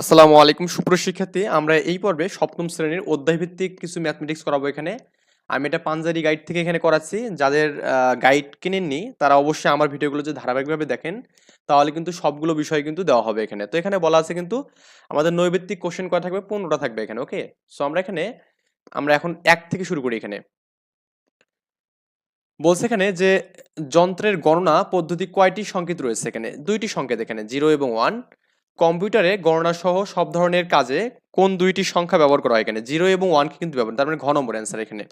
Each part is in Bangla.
আসসালামু আলাইকুম সুপ্রশিক্ষার্থী আমরা এই পর্বে সপ্তম শ্রেণির অধ্যায়ভিত্তিক কিছু ম্যাথমেটিক্স করাবো এখানে। আমি এটা পাঞ্জারি গাইড থেকে এখানে করাচ্ছি। যাদের গাইড কিনেননি, তারা অবশ্যই আমার ভিডিওগুলো যদি ধারাবাহিকভাবে দেখেন, তাহলে কিন্তু সবগুলো বিষয় কিন্তু দেওয়া হবে এখানে। তো এখানে বলা আছে কিন্তু, আমাদের নৈবেত্তিক কোশ্চেন করা থাকবে, পনেরোটা থাকবে এখানে ওকে সো আমরা এখানে, আমরা এখন এক থেকে শুরু করি এখানে। বলছে এখানে যে, যন্ত্রের গণনা পদ্ধতি কয়টি সংকেত রয়েছে এখানে? দুইটি সংকেত এখানে জিরো এবং ওয়ান কম্পিউটারে গণনা সহ সব ধরনের কাজে কোন দুইটি সংখ্যা ব্যবহার করা হয় এখানে? জিরো এবং ওয়ানকে কিন্তু ব্যবহার তার মানে ঘ নম্বর অ্যান্সার এখানে।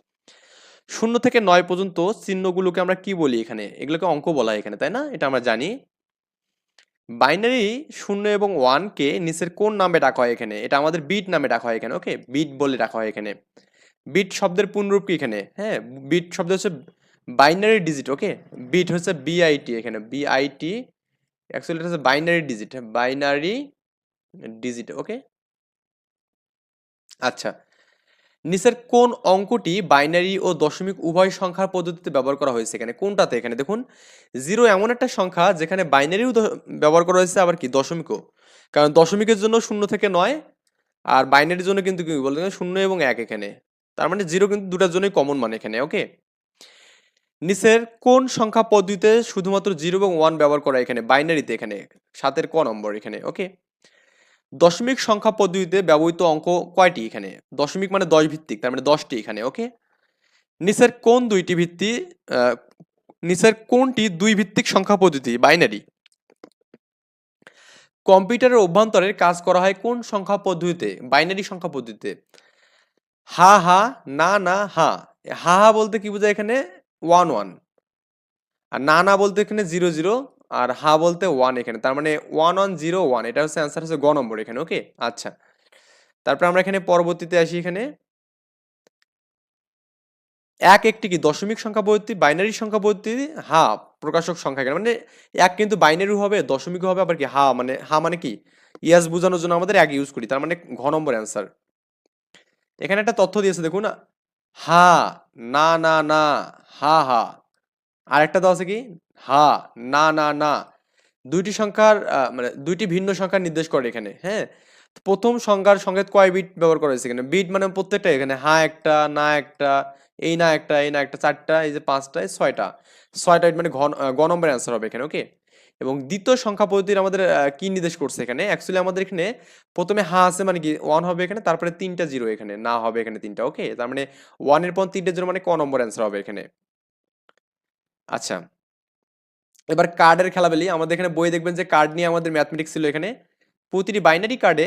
শূন্য থেকে নয় পর্যন্ত চিহ্নগুলোকে আমরা কি বলি এখানে? এগুলোকে অঙ্ক বলা হয় এখানে, তাই না? এটা আমরা জানি। বাইনারি শূন্য এবং ওয়ানকে নিচের কোন নামে ডাকা হয় এখানে? এটা আমাদের বিট নামে ডাকা হয় এখানে ওকে বিট বলে ডাকা হয় এখানে। বিট শব্দের পূর্ণরূপ কি এখানে? হ্যাঁ বিট শব্দ হচ্ছে বাইনারি ডিজিট ওকে বিট হচ্ছে বিআইটি এখানে বিআইটি অ্যাকচুয়ালি এটা হচ্ছে binary digit binary digit okay আচ্ছা। নিচের কোন অঙ্কটি বাইনারি ও দশমিক উভয় সংখ্যার পদ্ধতিতে ব্যবহার করা হয়েছে এখানে? কোনটাতে? এখানে দেখুন জিরো এমন একটা সংখ্যা যেখানে বাইনারিও ব্যবহার করা হয়েছে, আবার কি? দশমিকও। কারণ দশমিকের জন্য শূন্য থেকে নয়, আর বাইনারির জন্য কিন্তু কি বলতে শূন্য এবং এক এখানে। তার মানে জিরো কিন্তু দুটার জন্যই কমন মানে এখানে ওকে নিচের কোন সংখ্যা পদ্ধতিতে শুধুমাত্র জিরো এবং ওয়ান ব্যবহার করা এখানে? বাইনারিতে এখানে, সাতের ক নম্বর এখানে ওকে দশমিক সংখ্যা পদ্ধতিতে ব্যবহৃত অঙ্ক কয়টি এখানে? দশমিক মানে দশ ভিত্তিক, তার মানে দশটি এখানে ওকে নিচের কোন দুইটি ভিত্তি নিচের কোনটি দুই ভিত্তিক সংখ্যা পদ্ধতি? বাইনারি। কম্পিউটারের অভ্যন্তরের কাজ করা হয় কোন সংখ্যা পদ্ধতিতে? বাইনারি সংখ্যা পদ্ধতিতে। হা হা, না না, হা। হা হা বলতে কি বোঝায় এখানে? One one. আর না না বলতে এখানে জিরো জিরো, আর হা বলতে ওয়ান এখানে। তার মানে ওয়ান ওয়ান, জিরো, ওয়ান। এটা হচ্ছে অ্যান্সার হচ্ছে গ নম্বর এখানে, ওকে? আচ্ছা। তারপর আমরা এখানে পরবর্তীতে আসি এখানে। এক একটি কি দশমিক সংখ্যা পদ্ধতি, বাইনারি সংখ্যা পদ্ধতি, হা, প্রকাশক সংখ্যা এখানে। মানে এক কিন্তু বাইনারি হবে দশমিক হবে, আবার কি হা মানে হা মানে কি? ইয়াস বোঝানোর জন্য আমাদের এক ইউজ করি, তার মানে ঘ নম্বর অ্যান্সার এখানে একটা তথ্য দিয়েছে, দেখুন হা, না না না, হা হা। আর একটা দেওয়া আছে কি? হা, না না না। দুইটি সংখ্যার মানে দুইটি ভিন্ন সংখ্যা নির্দেশ করে এখানে হ্যাঁ? প্রথম সংখ্যার সংকেত কয় বিট ব্যবহার করা হয়েছে এখানে? বিট মানে প্রত্যেকটা, এখানে হা একটা, না একটা, এই না একটা, এই না একটা, চারটা, এই যে পাঁচটা ছয়টা। ছয়টা মানে ঘন গ নম্বর অ্যান্সার হবে এখানে ওকে এবং দ্বিতীয় সংখ্যা পদ্ধতির আমাদের কি নির্দেশ করছে এখানে? অ্যাকচুয়ালি আমাদের এখানে প্রথমে হা আছে মানে কি ওয়ান হবে এখানে, তারপরে তিনটা জিরো এখানে, না হবে এখানে তিনটা ওকে তার মানে ওয়ানের পর তিনটা জিরো মানে ক নম্বর অ্যান্সার হবে এখানে। আচ্ছা এবার কার্ডের খেলা বলি আমাদের এখানে বই দেখবেন যে কার্ড নিয়ে আমাদের ম্যাথমেটিক্স ছিল এখানে। প্রতিটি বাইনারি কার্ডে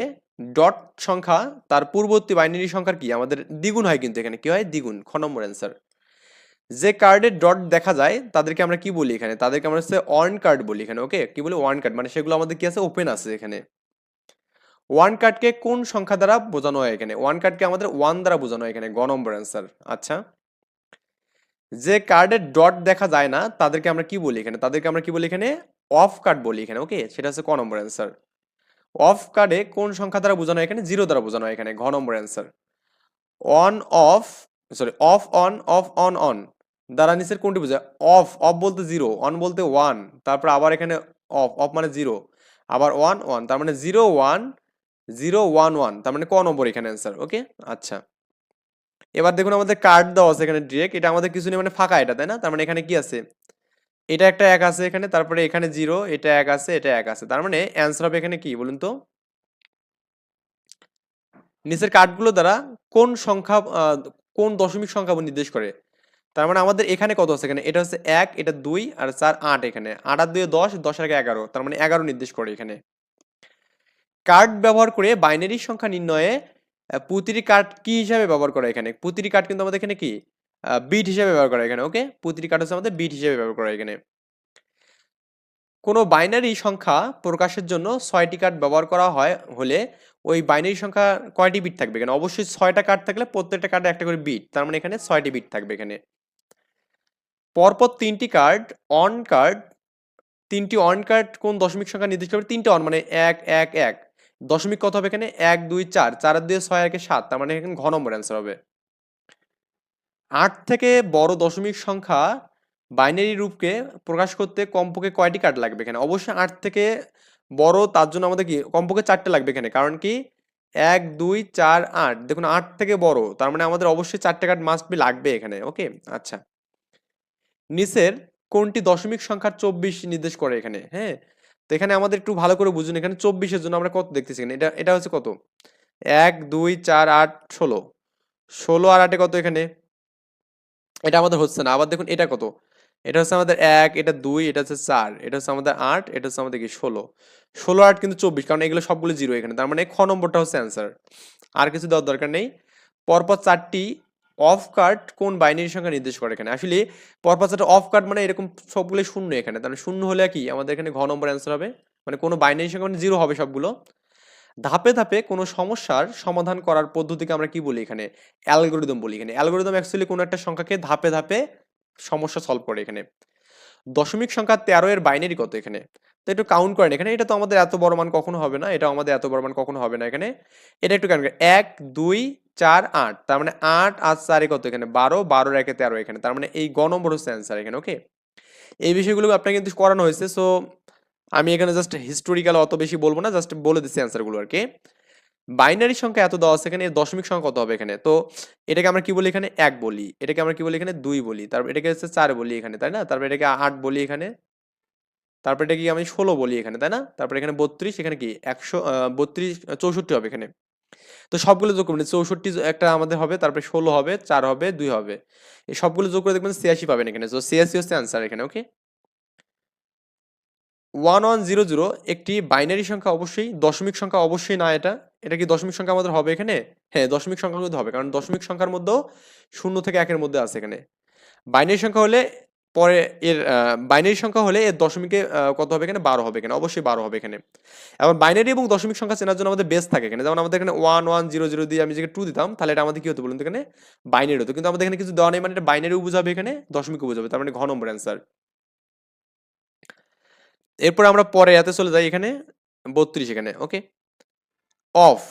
ডট সংখ্যা, তার পূর্ববর্তী বাইনারি সংখ্যার কি? আমাদের দ্বিগুণ হয় কিন্তু এখানে, কি হয়? দ্বিগুণ খ নম্বর অ্যান্সার যে কার্ডের ডট দেখা যায়, তাদেরকে আমরা কি বলি এখানে? তাদেরকে আমরা হচ্ছে ওয়ান কার্ড বলি এখানে ওকে কি বলি? ওয়ান কার্ড মানে সেগুলো আমাদের কি আছে? ওপেন আছে এখানে। ওয়ান কার্ডকে কোন সংখ্যা দ্বারা বোঝানো হয় এখানে? ওয়ান কার্ডকে আমাদের ওয়ান দ্বারা বোঝানো হয় এখানে, গ নম্বর অ্যান্সার আচ্ছা। যে কার্ডের ডট দেখা যায় না, তাদেরকে আমরা কি বলি এখানে? তাদেরকে আমরা কি বলি এখানে? অফ কার্ড বলি এখানে ওকে সেটা হচ্ছে ক নম্বর অ্যান্সার অফ কার্ডে কোন সংখ্যা দ্বারা বোঝানো হয় এখানে? জিরো দ্বারা বোঝানো হয় এখানে ঘ নম্বর answer on off sorry off on off on on দ্বারা নিচের কোনটি বোঝায়? অফ অফ বলতে জিরো অন বলতে ওয়ান তারপর আবার এখানে অফ অফ মানে জিরো আবার ওয়ান ওয়ান তার মানে zero one zero one one তার মানে ক নম্বর এখানে অ্যান্সার ওকে আচ্ছা। এবার দেখুন আমাদের কার্ড দেওয়া আছে এখানে ডিরেক্ট এটা আমাদের কিছু নেই মানে ফাঁকা এটা, তাই না? তার মানে এখানে কি আছে? এটা একটা এক আছে এখানে, তারপরে এখানে জিরো এটা এক আছে, এটা এক আছে, তার মানে অ্যান্সার হবে এখানে কি, বলুন তো? নিচের কার্ডগুলো দ্বারা কোন সংখ্যা কোন দশমিক সংখ্যা নির্দেশ করে? তার মানে আমাদের এখানে কত আছে এখানে? এটা হচ্ছে এক, এটা দুই আর চার আট এখানে। আট আর দুই দশ দশ আর এগারো। তার মানে এগারো নির্দেশ করে এখানে। কার্ড ব্যবহার করে বাইনারি সংখ্যা নির্ণয়ে প্রতিটি কার্ড কি হিসাবে ব্যবহার করা এখানে? প্রতিটি কার্ড কিন্তু আমাদের এখানে কি? বিট হিসাবে ব্যবহার করা এখানে ওকে প্রতিটি কার্ড হচ্ছে আমাদের বিট হিসাবে ব্যবহার করা এখানে। কোনো বাইনারি সংখ্যা প্রকাশের জন্য ছয়টি কার্ড ব্যবহার করা হয় হলে ওই বাইনারি সংখ্যা কয়টি বিট থাকবে এখানে? অবশ্যই ছয়টা কার্ড থাকলে প্রত্যেকটা কার্ডে একটা করে বিট। তার মানে এখানে ছয়টি বিট থাকবে এখানে। পরপর তিনটি কার্ড অন কার্ড তিনটি অন কার্ড কোন দশমিক সংখ্যা নির্দিষ্ট করবে? তিনটে অন মানে এক এক এক। দশমিক কত হবে এখানে? এক, দুই, চার। চার দুই ছয় একে সাত। তার মানে এখানে ঘ নম্বর অ্যান্সার হবে। আট থেকে বড় দশমিক সংখ্যা বাইনারি রূপকে প্রকাশ করতে কমপক্ষে কয়টি কার্ড লাগবে এখানে? অবশ্যই আট থেকে বড় তার জন্য আমাদের কি? কমপক্ষে চারটে লাগবে এখানে। কারণ কি? এক, দুই, চার, আট। দেখুন, আট থেকে বড়। তার মানে আমাদের অবশ্যই চারটে কার্ড মাস্ট বি লাগবে এখানে। ওকে আচ্ছা। নিচের কোনটি দশমিক সংখ্যার চব্বিশ নির্দেশ করে এখানে? হ্যাঁ? তো এখানে আমাদের একটু ভালো করে বুঝুন, এখানে চব্বিশের জন্য আমরা কত দেখতেছি এখানে? এটা এটা হচ্ছে কত? এক, দুই, চার, আট, ষোলো। ষোলো আর আটে কত এখানে? এটা আমাদের হচ্ছে না। আবার দেখুন, এটা কত? এটা হচ্ছে আমাদের এক, এটা দুই, এটা হচ্ছে চার, এটা হচ্ছে আমাদের আট, এটা হচ্ছে আমাদের কি? ষোলো। ষোলো, আট কিন্তু চব্বিশ, কারণ এগুলো সবগুলো জিরো এখানে। তার মানে খ নম্বরটা হচ্ছে অ্যান্সার। আর কিছু দেওয়ার দরকার নেই। পরপর চারটি অফ কার্ড কোন বাইনারি সংখ্যা নির্দেশ করে এখানে? আসলে পরপর চারটা অফ কার্ড মানে এরকম সবগুলো শূন্য এখানে। তাহলে শূন্য হলে কি? আমাদের এখানে ঘ নম্বর অ্যান্সার হবে। মানে কোনো বাইনারি সংখ্যা মানে জিরো হবে সবগুলো। ধাপে ধাপে কোনো সমস্যার সমাধান করার পদ্ধতিকে আমরা কি বলি এখানে? অ্যালগোরিদম বলি এখানে। অ্যালগোরিদম অ্যাকচুয়ালি কোনো একটা সংখ্যাকে ধাপে ধাপে সমস্যা সলভ করে এখানে। দশমিক সংখ্যা তেরো এর বাইনারি কত এখানে? তো একটু কাউন্ট করেন। এখানে এটা তো আমাদের এত বড় মান কখনো হবে না। এটা আমাদের এত বড় মান কখনো হবে না এখানে। এটা একটু কাউন্ট করেন। এক, দুই চার আট, তার মানে আট আর চারে কত এখানে? বারো বারোর একে তেরো এখানে, তার মানে এই গ নম্বর হচ্ছে অ্যান্সার এখানে ওকে এই বিষয়গুলো আপনাকে কিন্তু করানো হয়েছে সো আমি এখানে জাস্ট হিস্টোরিক্যাল অত বেশি বলব না জাস্ট বলে দিচ্ছি অ্যান্সারগুলো আর কি। বাইনারি সংখ্যা এত দেওয়া আছে এখানে, দশমিক সংখ্যা কত হবে এখানে? তো এটাকে আমরা কি বলি এখানে? এক বলি। এটাকে আমরা কি বলি এখানে? দুই বলি। তারপর এটাকে হচ্ছে চার বলি এখানে, তাই না? তারপর এটাকে আট বলি এখানে। তারপর এটা কি আমি ষোলো বলি এখানে, তাই না? তারপর এখানে বত্রিশ, এখানে কি? একশো বত্রিশ, চৌষট্টি হবে এখানে। তো সবগুলো যোগ করবেন চৌষট্টি একটা আমাদের হবে, তারপরে ষোলো হবে, চার হবে, দুই হবে। এই সবগুলো যোগ করে দেখবেন ছিয়াশি পাবেন এখানে। তো ছিয়াশি হচ্ছে অ্যান্সার এখানে okay one one zero zero একটি বাইনারি সংখ্যা অবশ্যই, দশমিক সংখ্যা অবশ্যই না এটা। এটা কি দশমিক সংখ্যা আমাদের হবে এখানে? হ্যাঁ দশমিক সংখ্যার মধ্যে হবে, কারণ দশমিক সংখ্যার মধ্যেও শূন্য থেকে একের মধ্যে আছে এখানে। বাইনারি সংখ্যা হলে পরে এর বাইনারি সংখ্যা হলে এর দশমিকে কত হবে এখানে? বারো হবে এখানে। অবশ্যই বারো হবে এখানে। এখন বাইনারি এবং দশমিক সংখ্যা চেনার জন্য আমাদের বেস থাকে এখানে। যেমন আমাদের এখানে ওয়ান ওয়ান জিরো জিরো দিয়ে আমি যদি টু দিতাম, তাহলে এটা আমাদের কি হতো বলুন এখানে? বাইনারি হতো। কিন্তু আমাদের এখানে কিছু দেওয়া নেই মানে এটা বাইনারিও বুঝাবে এখানে, দশমিকও বুঝাবে তার মানে ঘ নম্বর অ্যান্সার এরপর আমরা পরে এতে চলে যাই এখানে, বত্রিশ এখানে okay off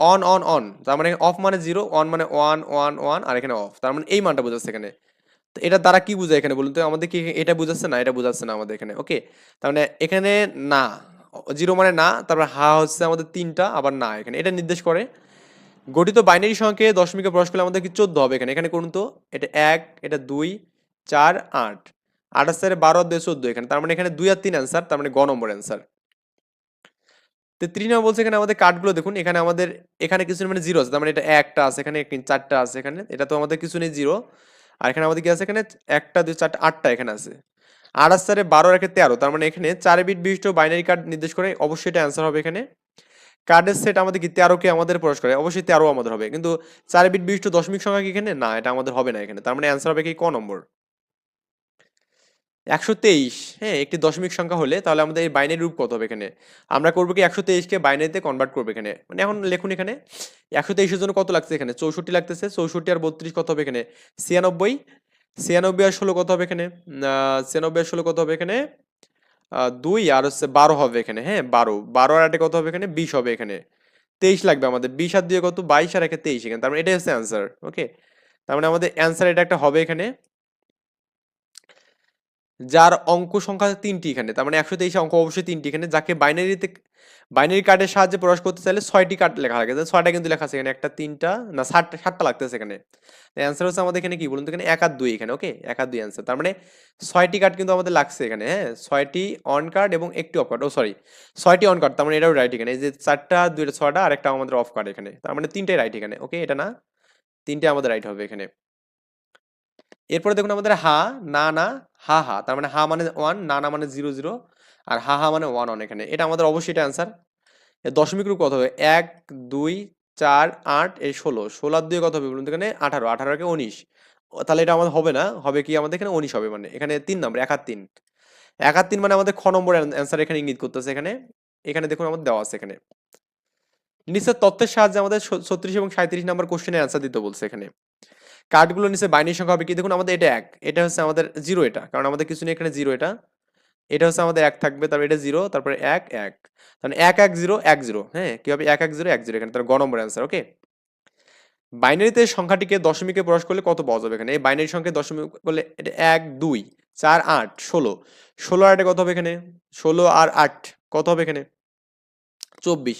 on on on তার মানে অফ মানে জিরো অন মানে ওয়ান ওয়ান ওয়ান আর এখানে অফ তার মানে এই মানটা বোঝাচ্ছে এখানে। তো এটা দ্বারা কি বোঝায় এখানে বলুন তো? আমাদের কি এটা বোঝাচ্ছে না, এটা বোঝাচ্ছে না আমাদের এখানে ওকে তার মানে এখানে না, জিরো মানে না, তারপর হা হচ্ছে আমাদের তিনটা, আবার না এখানে, এটা নির্দেশ করে। গঠিত বাইনারি সংখ্যাকে দশমিকে প্রকাশ করলে আমাদের কি চোদ্দ হবে এখানে? এখানে করুন তো, এটা এক, এটা দুই, চার, আট আর চারে বারো, দুই, চোদ্দ এখানে, তার মানে এখানে দুই আর তিন অ্যান্সার তার মানে গ নম্বর অ্যান্সার তো ত্রি নম্বর বলছে এখানে আমাদের কার্ডগুলো দেখুন, এখানে আমাদের, এখানে কিছু মানে জিরো আছে, তার মানে এটা একটা আছে, এখানে চারটা আছে এখানে, এটা তো আমাদের কিছু নেই, জিরো। আর এখানে আমাদের কি আছে এখানে? একটা, দুই, চারটা, আটটা এখানে আছে। আর চারে বারো, একে তেরো। তার মানে এখানে চার বিট বিশিষ্ট বাইনারি কার্ড নির্দেশ করে অবশ্যই এটা অ্যান্সার হবে এখানে। কার্ডের সেট আমাদের কি তেরোকে আমাদের প্রকাশ করে? অবশ্যই তেরো আমাদের হবে। কিন্তু চার বিট বিশিষ্ট দশমিক সংখ্যা কি এখানে? না, এটা আমাদের হবে না এখানে। তার মানে অ্যান্সার হবে কি ক নম্বর? একশো তেইশ। হ্যাঁ একটি দশমিক সংখ্যা হলে তাহলে আমাদের এই বাইনের রূপ কত হবে এখানে? আমরা করব কি একশো তেইশকে বাইনারিতে কনভার্ট করব এখানে? মানে এখন লেখুন এখানে। একশো তেইশের জন্য কত লাগছে এখানে? চৌষট্টি লাগতেছে, চৌষট্টি আর বত্রিশ কত হবে এখানে? ছিয়ানব্বই। ছিয়ানব্বই আর ষোলো কত হবে এখানে? ছিয়ানব্বই আর ষোলো কত হবে এখানে? দুই আর হচ্ছে বারো হবে এখানে হ্যাঁ বারো। বারো আর আটে কত হবে এখানে? বিশ হবে এখানে। তেইশ লাগবে আমাদের। বিশ আর দিয়ে কত? বাইশ আর একে তেইশ এখানে। তার মানে এটাই হচ্ছে অ্যান্সার ওকে তার মানে আমাদের অ্যান্সার এটা একটা হবে এখানে। যার অঙ্ক সংখ্যা তিনটি এখানে। তার মানে একশো তেইশে অঙ্ক অবশ্যই তিনটি এখানে। যাকে বাইনারিতে, বাইনারি কার্ডের সাহায্যে প্রকাশ করতে চাইলে ছয়টি কার্ড লেখা লাগে ছয়টা কিন্তু লেখা আছে এখানে। একটা, তিনটা, না ষাটটা সাতটা লাগতেছে এখানে। অ্যান্সার হচ্ছে আমাদের এখানে কি? বলুন তো এখানে এক আর দুই এখানে ওকে এক আর দুই অ্যান্সার তার মানে ছয়টি কার্ড কিন্তু আমাদের লাগছে এখানে হ্যাঁ? ছয়টি অন কার্ড এবং একটি অফ কার্ড ও সরি ছয়টি অন কার্ড তার মানে এটাও রাইট এখানে। এই যে চারটা, দুইটা, ছয়টা আর একটা আমাদের অফ কার্ড এখানে। তার মানে তিনটাই রাইট এখানে ওকে এটা না? তিনটে আমাদের রাইট হবে এখানে। এরপরে দেখুন আমাদের হা, না না, হা হা, তার মানে হা মানে ওয়ান না না মানে জিরো জিরো আর হা হা মানে ওয়ান ওয়ান এখানে। এটা আমাদের অবশ্যই এটা অ্যান্সার দশমিক রূপ কত হবে? এক, দুই, চার, আট, এই ষোলো। ষোলো আর দুই কত হবে? বলুন এখানে আঠারো। আঠারোকে উনিশ। তাহলে এটা আমাদের হবে না? হবে কি আমাদের এখানে? উনিশ হবে মানে। এখানে তিন নম্বর এক আর তিন। এক আর তিন মানে আমাদের খ নম্বর অ্যান্সার এখানে ইঙ্গিত করতেছে এখানে। এখানে দেখুন আমাদের দেওয়া আছে এখানে। নিশ্চয় তথ্যের সাহায্যে আমাদের ছত্রিশ এবং সাঁত্রিশ নম্বর কোশ্চেনের অ্যান্সার দিতে বলছে এখানে। কার্ডগুলো নিচে বাইনারি সংখ্যা হবে কি? দেখুন, আমাদের এটা এক। এটা হচ্ছে আমাদের জিরো এটা। কারণ আমাদের কিছু নেই এখানে জিরো এটা। এটা হচ্ছে আমাদের এক থাকবে, তারপর এটা জিরো তারপরে এক এক। তাহলে এক এক জিরো এক জিরো হ্যাঁ কি হবে? এক এক জিরো এক জিরো এখানে। তার গ নম্বর অ্যান্সার ওকে বাইনারিতে সংখ্যাটিকে দশমিকে প্রকাশ করলে কত পাওয়া যাবে এখানে? এই বাইনারি সংখ্যা দশমিক করলে এটা এক, দুই, চার, আট, ষোলো। ষোলো আটে কত হবে এখানে? ষোলো আর আট কত হবে এখানে? চব্বিশ।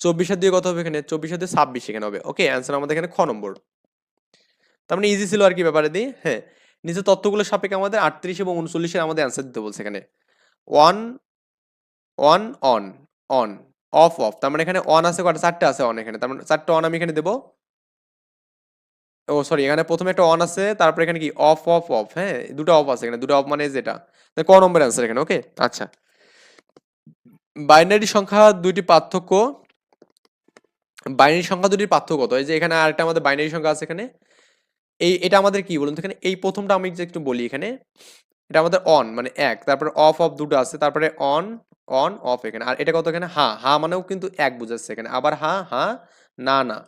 চব্বিশের দিয়ে কত হবে এখানে? চব্বিশের দিয়ে ছাব্বিশ এখানে হবে ওকে অ্যান্সার আমাদের এখানে খ নম্বর। তার মানে ইজি ছিল আর কি ব্যাপারে দিয়ে। হ্যাঁ নিচে তথ্যগুলো সাপেক্ষে আমাদের আটত্রিশ এবং উনচল্লিশের আমাদের অ্যান্সার দিতে বলছে এখানে। One one on on off off তার মানে এখানে অন আছে, কটা, চারটে আছে অন এখানে। তার মানে চারটে অন আমি এখানে দেবো। ও সরি এখানে প্রথমে একটা অন আছে, তারপরে এখানে কি অফ অফ অফ হ্যাঁ দুটো অফ আছে এখানে, দুটো অফ মানে যেটা। ক নম্বর অ্যান্সার এখানে ওকে আচ্ছা। বাইনারি সংখ্যা দুইটি পার্থক্য। বাইনারি সংখ্যা দুটির পার্থক্য কত? এই যে এখানে আরেকটা আমাদের বাইনারি সংখ্যা আছে এখানে। এই, এটা আমাদের কি বলুন এখানে? এই প্রথমটা আমি যে একটু বলি এখানে, এটা আমাদের অন মানে এক, তারপরে অফ অফ দুটো আছে, তারপরে অন অন অফ এখানে। আর এটা কত এখানে? হা হা মানেও কিন্তু এক বোঝাচ্ছে এখানে। আবার হা হা, না না।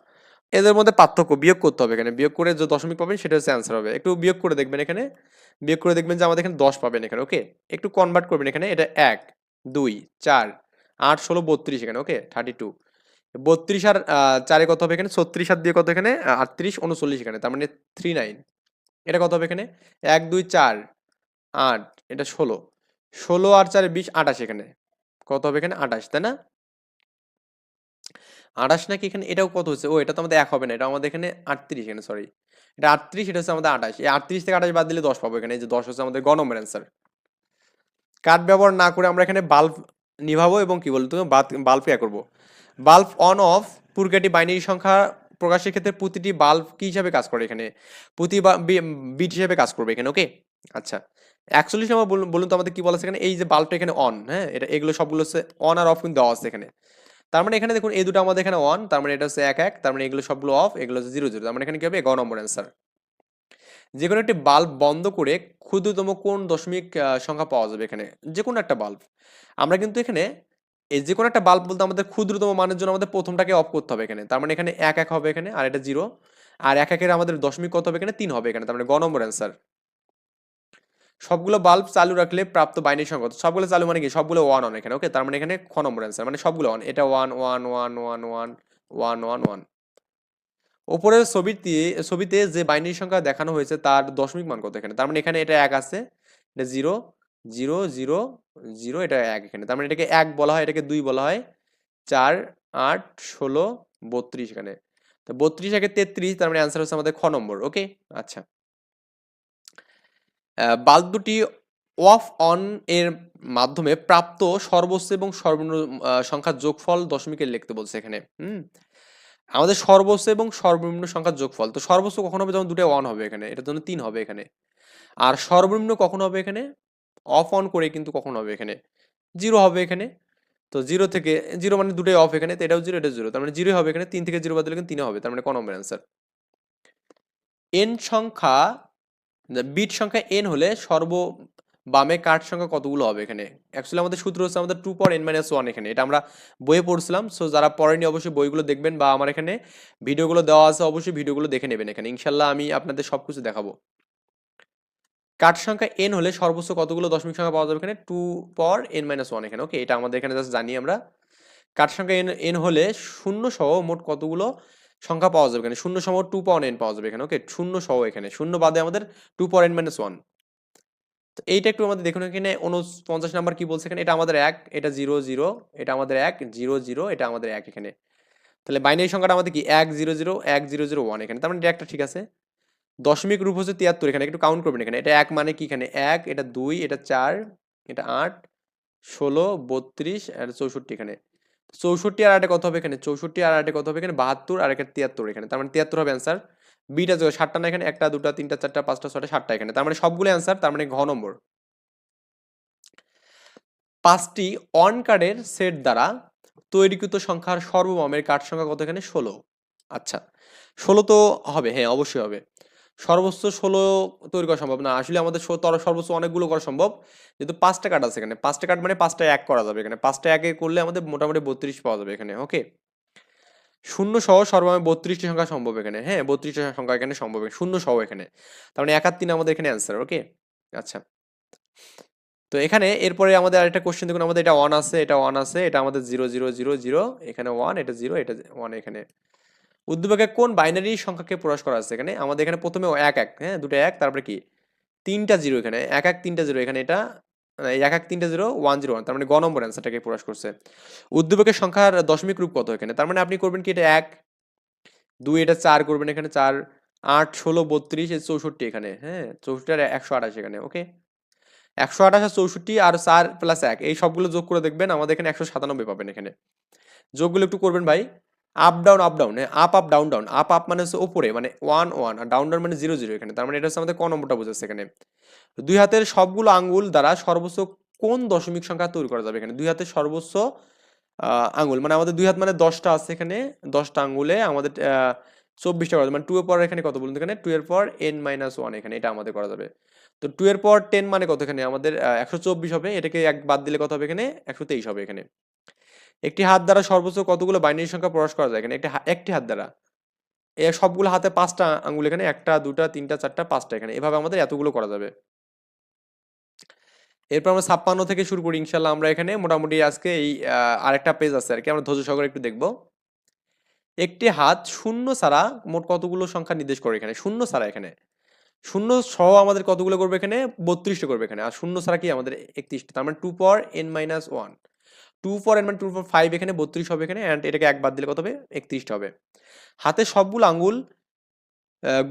এদের মধ্যে পার্থক্য, বিয়োগ করতে হবে এখানে। বিয়োগ করে যে দশমিক পাবেন, সেটা হচ্ছে অ্যান্সার হবে। একটু বিয়োগ করে দেখবেন এখানে। বিয়োগ করে দেখবেন যে আমাদের এখানে দশ পাবেন এখানে ওকে একটু কনভার্ট করবেন এখানে, এটা এক, দুই, চার, আট, ষোলো, বত্রিশ এখানে ওকে থার্টি টু বত্রিশ আর চারে কত হবে এখানে? ছত্রিশ আর দিয়ে কত এখানে? আটত্রিশ, উনচল্লিশ এখানে, তার মানে থ্রি নাইন এটা কত হবে এখানে? এক, দুই, চার, আট, এটা ষোলো। ষোলো আর চারে বিশ, আঠাশ এখানে। কত হবে এখানে? আঠাশ, তাই না? আঠাশ নাকি এখানে? এটাও কত হচ্ছে? ও, এটা তো আমাদের এক হবে না, এটা আমাদের এখানে আটত্রিশ এখানে সরি এটা আটত্রিশ, এটা হচ্ছে আমাদের আঠাশ। এই আটত্রিশ থেকে আঠাশ বাদ দিলে দশ পাবো এখানে যে দশ হচ্ছে আমাদের গ নম্বর অ্যান্সার কাঠ ব্যবহার না করে আমরা এখানে বাল্ব নিভাবো এবং কি বলতো? বাল্ব ইয়া করব। বাল্ব অন, অফ পুরকাটি বাইনারি সংখ্যা প্রকাশের ক্ষেত্রে প্রতিটি বাল্ব কি হিসাবে কাজ করে এখানে? প্রতি বিট হিসাবে কাজ করবে এখানে, ওকে? আচ্ছা। একচল্লিশ নম্বর বলুন তো আমাদের কি বলা এখানে? এই যে বাল্বটা এখানে অন হ্যাঁ? এটা, এগুলো সবগুলো হচ্ছে অন আর অফ কিন্তু দেওয়া আছে এখানে। তার মানে এখানে দেখুন, এই দুটো আমাদের এখানে অন, তার মানে এটা হচ্ছে এক এক, তার মানে এগুলো সবগুলো অফ, এগুলো হচ্ছে জিরো জিরো, তার মানে এখানে কি হবে? গ নম্বর অ্যান্সার। যে কোনো একটি বাল্ব বন্ধ করে ক্ষুদ্রতম কোন দশমিক সংখ্যা পাওয়া যাবে এখানে? যে কোনো একটা বাল্ব। আমরা কিন্তু এখানে এই যে কোনো একটা বাল্ব বলতে আমাদের ক্ষুদ্রতম মানের জন্য আমাদের প্রথমটাকে অফ করতে হবে এখানে। তার মানে এখানে এক এক হবে এখানে, আর এটা জিরো আর এক একের আমাদের দশমিক কত হবে এখানে? তিন হবে এখানে। তার মানে গ নম্বর অ্যান্সার সবগুলো বাল্ব চালু রাখলে প্রাপ্ত বাইনারি সংখ্যা? সবগুলো চালু মানে কি? সবগুলো ওয়ান অন এখানে ওকে তার মানে এখানে খ নম্বর অ্যান্সার মানে সবগুলো ওয়ান এটা one one one one one one one one ওপরের ছবিতে ছবিতে যে বাইনারি সংখ্যা দেখানো হয়েছে, তার দশমিক মান কত এখানে? তার মানে এখানে এটা এক আছে, এটা জিরো জিরো জিরো জিরো, এটা এক এখানে। তার মানে এটাকে এক বলা হয়, এটাকে দুই বলা হয়। চার, আট, ষোলো, বত্রিশ এখানে। তো বত্রিশ আগে তেত্রিশ, তার মানে অ্যান্সার হচ্ছে আমাদের খ নম্বর ওকে আচ্ছা। বাল্ব দুটি অফ অন এর মাধ্যমে প্রাপ্ত সর্বোচ্চ এবং সর্বনিম্ন সংখ্যার যোগফল দশমিকের লিখতে বলছে এখানে, হুম? আমাদের সর্বোচ্চ এবং সর্বনিম্ন সংখ্যার যোগফল, তো সর্বোচ্চ কখন হবে? যেমন দুটো ওয়ান হবে এখানে, এটার জন্য তিন হবে এখানে। আর সর্বনিম্ন কখন হবে এখানে? অফ অন করে কিন্তু কখন হবে এখানে। জিরো হবে এখানে। তো জিরো থেকে জিরো মানে দুটোই অফ এখানে, তো এটাও জিরো এটা জিরো তার মানে জিরোই হবে এখানে, তিন থেকে জিরো বাদ দিলে কিন্তু তিনে হবে, তার মানে ক নম্বর অ্যান্সার এন সংখ্যা বিট সংখ্যা এন হলে সর্ব বামে কাঠ সংখ্যা কতগুলো হবে এখানে? অ্যাকচুয়ালি আমাদের সূত্র হচ্ছে আমাদের টু পর এন মাইনাস ওয়ান এখানে। এটা আমরা বইয়ে পড়ছিলাম সো যারা পড়েনি অবশ্যই বইগুলো দেখবেন বা আমার এখানে ভিডিওগুলো দেওয়া আছে, অবশ্যই ভিডিওগুলো দেখে নেবেন এখানে। ইনশাল্লাহ আমি আপনাদের সব কিছু দেখাবো। কাঠ সংখ্যা এন হলে সর্বোচ্চ কতগুলো দশমিক সংখ্যা পাওয়া যাবে এখানে? টু পর এন মাইনাস ওয়ান এখানে ওকে এটা আমাদের এখানে জাস্ট জানি আমরা। কাঠ সংখ্যা এন এন হলে শূন্য সহ মোট কতগুলো সংখ্যা পাওয়া যাবে এখানে? শূন্য সহ টু পাওয়ার এন পাওয়া যাবে এখানে ওকে শূন্য সহ এখানে, শূন্য বাদে আমাদের two power n minus one তো এইটা একটু আমাদের দেখুন এখানে উনপঞ্চাশ নাম্বার কি বলছে এখানে? এটা আমাদের এক, এটা জিরো জিরো এটা আমাদের এক জিরো জিরো এটা আমাদের এক এখানে। তাহলে বাইনারি সংখ্যাটা আমাদের কি? এক জিরো জিরো এক জিরো জিরো ওয়ান এখানে। তার মানে এটা একটা ঠিক আছে। দশমিক রূপ হচ্ছে তিয়াত্তর, এখানে একটু কাউন্ট করবেন এখানে। এটা এক মানে কি এখানে? এক, এটা দুই, এটা চার, এটা আট, ষোলো, বত্রিশ, আর চৌষট্টি এখানে। চৌষট্টি আর আটে কত হবে এখানে? চৌষট্টি আর আটে কত হবে এখানে? বাহাত্তর, আর এখানে তিয়াত্তর এখানে। তার মানে তিয়াত্তর হবে অ্যান্সার বিটা সাতটা না এখানে? একটা, দুটা, তিনটা, চারটা, পাঁচটা ছটা সাতটা এখানে। তার মানে সবগুলো অ্যান্সার তার মানে ঘ নম্বর। পাঁচটি অন কার্ডের সেট দ্বারা তৈরিকৃত সংখ্যার সর্বমমের কার্ড সংখ্যা কত এখানে? ষোলো। আচ্ছা। ষোলো তো হবে হ্যাঁ অবশ্যই হবে। সর্বোচ্চ ষোলো তৈরি করা সম্ভব। না, আসলে আমাদের সর্বোচ্চ অনেকগুলো করা সম্ভব। যেহেতু পাঁচটা কার্ড আছে এখানে। পাঁচটা কার্ড মানে পাঁচটা এক করা যাবে এখানে। পাঁচটা একে করলে আমাদের মোটামুটি বত্রিশ পাওয়া যাবে এখানে ওকে শূন্য সহ সর্বময় বত্রিশটি সংখ্যা সম্ভব এখানে। হ্যাঁ বত্রিশটি সংখ্যা এখানে সম্ভব। শূন্য সহ এখানে। তার মানে এক আর তিন আমাদের এখানে অ্যান্সার ওকে আচ্ছা। তো এখানে এরপরে আমাদের আরেকটা কোশ্চেন দেখুন। আমাদের এটা ওয়ান আছে, এটা ওয়ান আছে, এটা আমাদের জিরো জিরো জিরো জিরো এখানে ওয়ান এটা জিরো এটা ওয়ান এখানে। উদ্দীপকে কোন বাইনারি সংখ্যাকে প্রকাশ করা আছে এখানে? আমাদের এখানে প্রথমে এক এক হ্যাঁ? দুটো এক, তারপরে কি? তিনটা জিরো এখানে, এক এক, তিনটা জিরো, এখানে এটা এক এক, তিনটে জিরো ওয়ান জিরো ওয়ান তার মানে গ নম্বর অ্যান্সারটাকে প্রকাশ করছে। উদ্দীপকের সংখ্যার দশমিক রূপ কত এখানে? তার মানে আপনি করবেন কি, এটা এক, দুই, এটা চার করবেন এখানে, চার, আট, ষোলো, বত্রিশ চৌষট্টি এখানে হ্যাঁ? চৌষট্টি আর একশো আঠাশ এখানে ওকে একশো আঠাশ আর চৌষট্টি আর চার প্লাস এক, এই সবগুলো যোগ করে দেখবেন আমাদের এখানে একশো সাতানব্বই পাবেন এখানে। যোগগুলো একটু করবেন ভাই। Up down up down up up down down up up মানে হচ্ছে ওপরে মানে ওয়ান ওয়ান আর ডাউন ডাউন মানে জিরো জিরো এখানে, তার মানে এটা হচ্ছে আমাদের ক নম্বরটা বোঝাচ্ছে এখানে। দুই হাতের সবগুলো আঙ্গুল দ্বারা সর্বোচ্চ কোন দশমিক সংখ্যা তৈরি করা যাবে এখানে? দুই হাতের সর্বোচ্চ আঙ্গুল মানে আমাদের দুই হাত মানে দশটা আছে এখানে, দশটা আঙ্গুলে আমাদের চব্বিশটা করা যাবে মানে টু এর পর এখানে কত বলুন এখানে? টু এর পর এন মাইনাস ওয়ান এখানে, এটা আমাদের করা যাবে। তো টু এর পর টেন মানে কত এখানে? আমাদের একশো চব্বিশ হবে, এটাকে এক বাদ দিলে কত হবে এখানে? একশো তেইশ হবে এখানে। একটি হাত দ্বারা সর্বোচ্চ কতগুলো বাইনারি সংখ্যা প্রকাশ করা যায়? এখানে একটি একটি হাত দ্বারা। এ সবগুলো হাতে পাঁচটা আঙ্গুল এখানে একটা, দুটা, তিনটা, চারটা, পাঁচটা এখানে। এভাবে আমাদের এতগুলো করা যাবে। এরপর আমরা ছাপ্পান্ন থেকে শুরু করি, ইনশাল্লাহ আমরা এখানে মোটামুটি আজকে এই আরেকটা পেজ আছে আর কি আমরা ধৈর্য সহকারে একটু দেখব। একটি হাত শূন্য ছাড়া মোট কতগুলো সংখ্যা নির্দেশ করে এখানে? শূন্য ছাড়া এখানে। শূন্য সহ আমাদের কতগুলো করবে এখানে? বত্রিশটা করবে এখানে। আর শূন্য ছাড়া কি আমাদের একত্রিশটা? তার মানে টু পর n minus one two for n মানে টু ফর ফাইভ এখানে বত্রিশ হবে এখানে অ্যান্ড এটাকে এক বাদ দিলে কত হবে? একত্রিশটা হবে। হাতে সবগুলো আঙ্গুল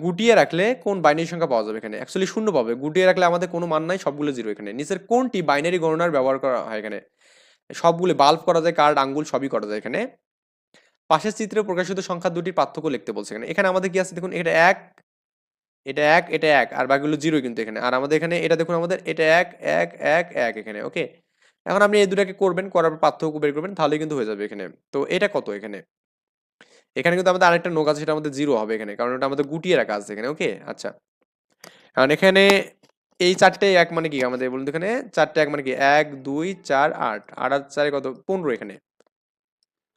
গুটিয়ে রাখলে কোন বাইনারি সংখ্যা পাওয়া যাবে এখানে? অ্যাকচুয়ালি শূন্য পাবে। গুটিয়ে রাখলে আমাদের কোনো মান নাই, সবগুলো জিরো এখানে। নিচের কোনটি বাইনারি গণনার ব্যবহার করা হয় এখানে? সবগুলো বাল্ব করা যায় কার্ড আঙ্গুল সবই করা যায় এখানে। পাশের চিত্রে প্রকাশিত সংখ্যা দুটির পার্থক্য লিখতে বলছে এখানে। এখানে আমাদের কি আছে? দেখুন এটা এক এটা এক এটা এক, আর বাকিগুলো জিরো কিন্তু এখানে। আর আমাদের এখানে, এটা দেখুন আমাদের, এটা এক এক এক এক, এখানে ওকে এখন আপনি এই দুটাকে করবেন, করার পর পার্থক্য বের করবেন, তাহলেই কিন্তু হয়ে যাবে এখানে। তো এটা কত এখানে? এখানে কিন্তু আমাদের আরেকটা নোক আছে, সেটা আমাদের জিরো হবে এখানে, কারণ ওটা আমাদের গুটিয়ে রাখা আছে এখানে ওকে আচ্ছা। কারণ এখানে এই চারটে এক মানে কি? আমাদের বলুন এখানে, চারটে এক মানে কি? এক, দুই, চার, আট। আট আর চারে কত? পনেরো এখানে।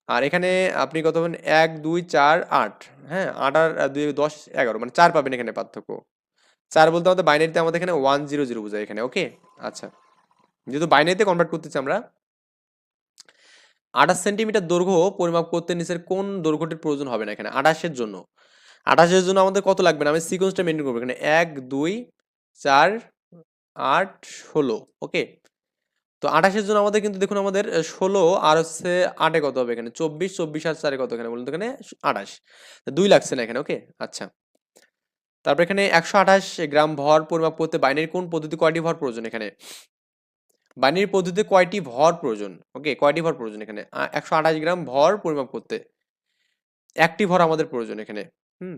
আর এখানে আপনি কত পাবেন? এক, দুই, চার, আট হ্যাঁ? আট আর দুই, দশ, এগারো মানে চার পাবেন এখানে পার্থক্য। চার বলতে আমাদের বাইনারিতে আমাদের এখানে ওয়ান জিরো জিরো বোঝায় এখানে ওকে আচ্ছা। যেহেতু বাইনারিতে কনভার্ট করতেছি আমরা, আঠাশ সেন্টিমিটার দৈর্ঘ্য পরিমাপ করতে নিচের কোন দৈর্ঘ্যটির প্রয়োজন হবে না এখানে? আঠাশের জন্য। আঠাশের জন্য আমাদের কত লাগবে? না আমি সিকোয়েন্সটা মেনটেন করব এখানে। এক, দুই, চার, আট, ষোলো ওকে তো আঠাশের জন্য আমাদের কিন্তু দেখুন আমাদের ষোলো আর হচ্ছে আটে কত হবে এখানে? চব্বিশ চব্বিশ আর চারে কত এখানে? বলুন তো এখানে আঠাশ। দুই লাগছে না এখানে ওকে আচ্ছা। তারপর এখানে একশো আঠাশ গ্রাম ভর পরিমাপ করতে বাইনারি কোন পদ্ধতি কয়টি ভর প্রয়োজন এখানে? বাইনারি পদ্ধতিতে কয়টি ভর প্রয়োজন? ওকে কয়টি ভর প্রয়োজন এখানে? একশো আঠাশ গ্রাম ভর পরিমাপ করতে। একটি ভর আমাদের প্রয়োজন এখানে। হুম?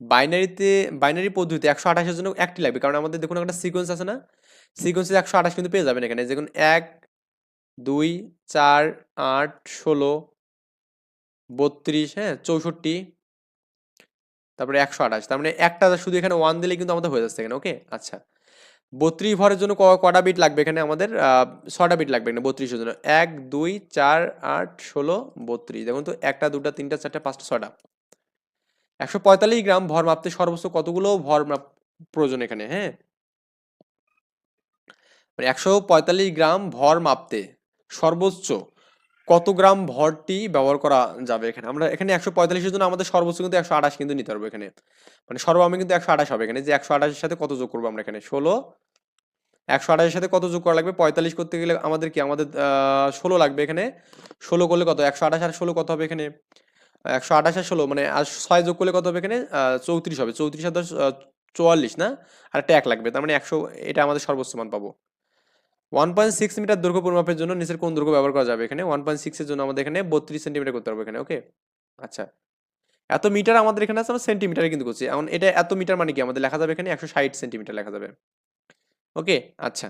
বাইনারিতে, বাইনারি পদ্ধতিতে একশো আঠাশের জন্য একটি লাগবে। কারণ আমাদের দেখুন একটা সিকোয়েন্স আছে না? সিকোয়েন্সে একশো আঠাশ কিন্তু পেয়ে যাবেন এখানে। দেখুন, এক, দুই, চার, আট, ষোলো, বত্রিশ হ্যাঁ চৌষট্টি। তারপরে একশো আঠাশ। তার মানে একটা শুধু এখানে ওয়ান দিলে কিন্তু আমাদের হয়ে যাচ্ছে এখানে। ওকে আচ্ছা। বত্রিশ ভরের জন্য কটা বিট লাগবে এখানে আমাদের? ছটা বিট লাগবে এখানে বত্রিশের জন্য। এক, দুই, চার, আট, ষোলো, বত্রিশ। দেখুন তো, একটা, দুটা, তিনটা, চারটা, পাঁচটা ছটা একশো পঁয়তাল্লিশ গ্রাম ভর মাপতে সর্বোচ্চ কতগুলো ভর মাপ প্রয়োজন এখানে হ্যাঁ? মানে একশো পঁয়তাল্লিশ গ্রাম ভর মাপতে সর্বোচ্চ কত গ্রাম ভরটি ব্যবহার করা যাবে এখানে? আমরা এখানে একশো পঁয়তাল্লিশের জন্য আমাদের সর্বোচ্চ কিন্তু একশো আঠাশ কিন্তু নিতে পারব এখানে। মানে সর্বামে কিন্তু একশো আঠাশ হবে এখানে। যে একশো আঠাশের সাথে কত যোগ করব আমরা এখানে? ষোলো। একশো আঠাশের সাথে কত যোগ করা লাগবে? পঁয়তাল্লিশ করতে গেলে আমাদের কি? আমাদের ষোলো লাগবে এখানে। ষোলো করলে কত? একশো আঠাশ আর ষোলো কত হবে এখানে? একশো আঠাশ আর ষোলো মানে আর ছয় যোগ করলে কত হবে এখানে? চৌত্রিশ হবে। চৌত্রিশ আর চুয়াল্লিশ, না? আর একটা এক লাগবে। তার মানে একশো, এটা আমাদের সর্বোচ্চ মান পাবো। ওয়ান পয়েন্ট সিক্স মিটার দৈর্ঘ্য পরিমাপের জন্য নিচের কোন দৈর্ঘ্য ব্যবহার করা যাবে এখানে? ওয়ান পয়েন্ট সিক্সের জন্য আমাদের এখানে বত্রিশ সেন্টিমিটার করতে হবে এখানে ওকে আচ্ছা। এত মিটার আমাদের এখানে আছে, আমরা সেন্টিমিটারে কিন্তু করছি। এখন এটা এত মিটার মানে কি? আমাদের লেখা যাবে এখানে একশো ষাট সেন্টিমিটার লেখা যাবে। ওকে আচ্ছা।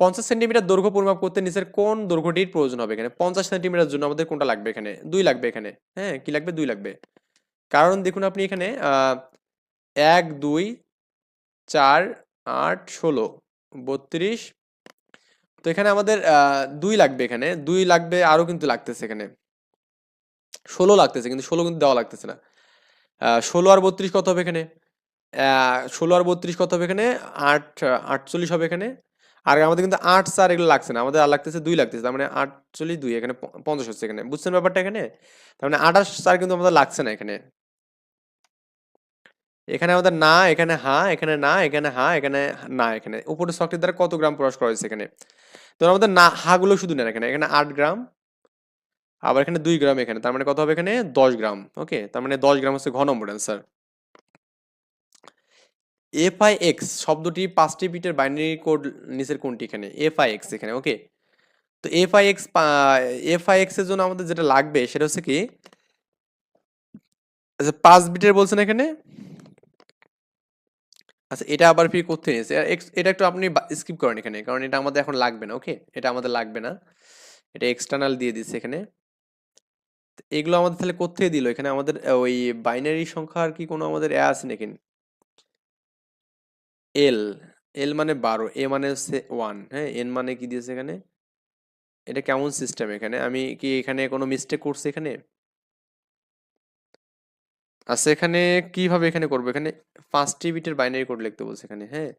পঞ্চাশ সেন্টিমিটার দৈর্ঘ্য পরিমাপ করতে নিচের কোন দৈর্ঘ্যটির প্রয়োজন হবে এখানে? পঞ্চাশ সেন্টিমিটার জন্য আমাদের কোনটা লাগবে এখানে? দুই লাগবে এখানে। হ্যাঁ কি লাগবে? দুই লাগবে। কারণ দেখুন আপনি এখানে এক, দুই, চার, আট, ষোলো বত্রিশ। তো এখানে আমাদের দুই লাগবে এখানে। দুই লাগবে আরও কিন্তু লাগতেছে এখানে। ষোলো লাগতেছে, কিন্তু ষোলো কিন্তু দেওয়া লাগতেছে না। ষোলো আর বত্রিশ কত হবে এখানে? ষোলো আর বত্রিশ কত হবে এখানে? আট আটচল্লিশ হবে এখানে। আর আমাদের কিন্তু আট, চার এগুলো লাগছে না। আমাদের আর লাগতেছে দুই লাগতেছে, তার মানে আটচল্লিশ দুই, এখানে পঞ্চাশ হচ্ছে এখানে। বুঝছেন ব্যাপারটা এখানে? তার মানে আঠাশ চার কিন্তু আমাদের লাগছে না এখানে। এখানে আমাদের না, এখানে হা, এখানে না, এখানে হা, এখানে না, এখানে। উপরের শখটির দ্বারা কত গ্রাম প্রকাশ করা হয়েছে এখানে? তো আমাদের না, হাগুলো শুধু নেন এখানে। এখানে আট গ্রাম, আবার এখানে দুই গ্রাম এখানে। তার মানে কত হবে এখানে? দশ গ্রাম ওকে তার মানে দশ গ্রাম হচ্ছে ঘ নম্বর অ্যান্সার এফ আই এক্স শব্দটি পাঁচটি বিটের বাইনারি কোড নিচের কোনটি এখানে? এফ আই এক্স এখানে ওকে তো F I X F I এক্সের জন্য আমাদের যেটা লাগবে সেটা হচ্ছে কি আচ্ছা পাঁচ বিটের বলছেন এখানে? আচ্ছা এটা আবার ফির করতে নিয়েছে এটা একটু আপনি স্কিপ করেন এখানে, কারণ এটা আমাদের এখন লাগবে না, ওকে? এটা আমাদের লাগবে না। এটা এক্সটার্নাল দিয়ে দিচ্ছে এখানে। এগুলো আমাদের তাহলে কোথায় দিল। এখানে আমাদের ওই বাইনারি সংখ্যার কি কোনো আমাদের এ আছে নাকি? এল এল মানে বারো, এ মানে হচ্ছে ওয়ান হ্যাঁ? এন মানে কি দিয়েছে এখানে? এটা কেমন সিস্টেম এখানে? আমি কি এখানে কোনো মিস্টেক করছি এখানে? আচ্ছা এখানে কীভাবে এখানে করব? এখানে পাঁচটি বিটের বাইনারি কোড লিখতে বলছে এখানে হ্যাঁ?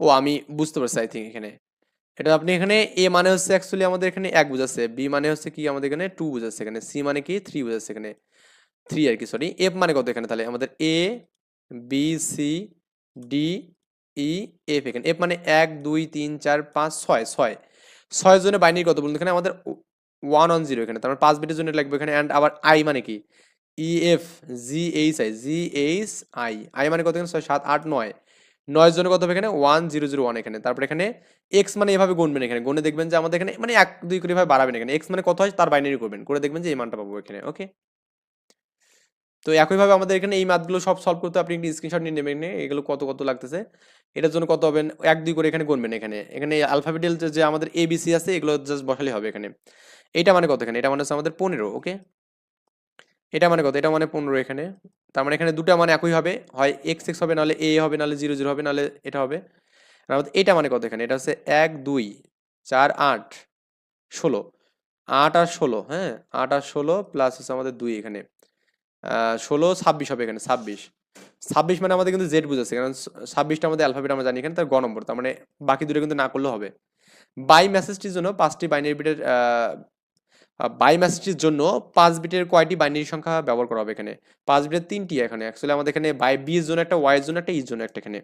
ও, আমি বুঝতে পারছি আই থিঙ্ক এখানে। এটা আপনি এখানে এ মানে হচ্ছে অ্যাকচুয়ালি আমাদের এখানে এক বুঝাচ্ছে বি মানে হচ্ছে কি আমাদের এখানে টু বুঝাচ্ছে এখানে সি মানে কি থ্রি বুঝাচ্ছে এখানে। থ্রি আর কি সরি এফ মানে কত এখানে তাহলে? আমাদের A B C D E F এখানে। এফ মানে এক, দুই, তিন, চার, পাঁচ, ছয় ছয়। ছয় জনের বাইনারি কত বলুন? এখানে আমাদের ওয়ান অন জিরো এখানে, তারপর পাঁচ বিটের জন্য লাগবে এখানে অ্যান্ড আবার আই মানে কি? E F G H I G H I I মানে কত এখানে? ছয়, সাত, আট, নয়। নয় জনের কত হবে এখানে? ওয়ান, জিরো জিরো, ওয়ান এখানে। তারপর এখানে এক্স মানে এভাবে গুনবেন এখানে। গুনে দেখবেন যে আমাদের এখানে মানে এক, দুই করে এভাবে বাড়াবেন এখানে। এক্স মানে কত হয়? তার বাইনারি করবেন। করে দেখবেন যে এই মানটা পাবো এখানে। ওকে তো একইভাবে আমাদের এখানে এই ম্যাথগুলো সব সলভ করতে আপনি একটি স্ক্রিনশট নিয়ে নেবেন এগুলো কত কত লাগতেছে? এটার জন্য কত হবেন? এক, দুই করে এখানে গুনবেন এখানে। এখানে আলফাবেটাল যে আমাদের এ বিসি আছে, এগুলো জাস্ট বসালে হবে এখানে। এটা মানে কত এখানে? এটা মানে হচ্ছে আমাদের পনেরো। ওকে এটা মানে কত? এটা মানে পনেরো এখানে। তার মানে এখানে দুটা মানে একই হবে। হয় এক্স এক্স হবে, নাহলে এ হবে, নাহলে জিরো জিরো হবে, নাহলে এটা হবে। এটা মানে কত এখানে? এটা হচ্ছে এক, দুই, চার, আট, ষোলো। আট আর ষোলো হ্যাঁ? আট আর ষোলো প্লাস হচ্ছে আমাদের দুই এখানে। ষোলো, ছাব্বিশ হবে এখানে, ছাব্বিশ। ছাব্বিশ মানে আমাদের কিন্তু জেড বুঝাচ্ছে, কারণ ছাব্বিশটা আমাদের অ্যালফাবেট আমরা জানি এখানে, তার গ নম্বর। তার মানে বাকি দুটো কিন্তু না করলেও হবে। বাই মেসেজটির জন্য পাঁচটি বাইনারি বিটের বাই মেসেজটির জন্য পাঁচ বিটের কয়টি বাইনারি সংখ্যা ব্যবহার করা হবে এখানে? পাঁচ বিটের তিনটি এখানে। অ্যাকচুয়ালি আমাদের এখানে বাই বি জোন একটা ওয়াই জোন একটা ই জোন একটা এখানে।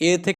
এ থেকে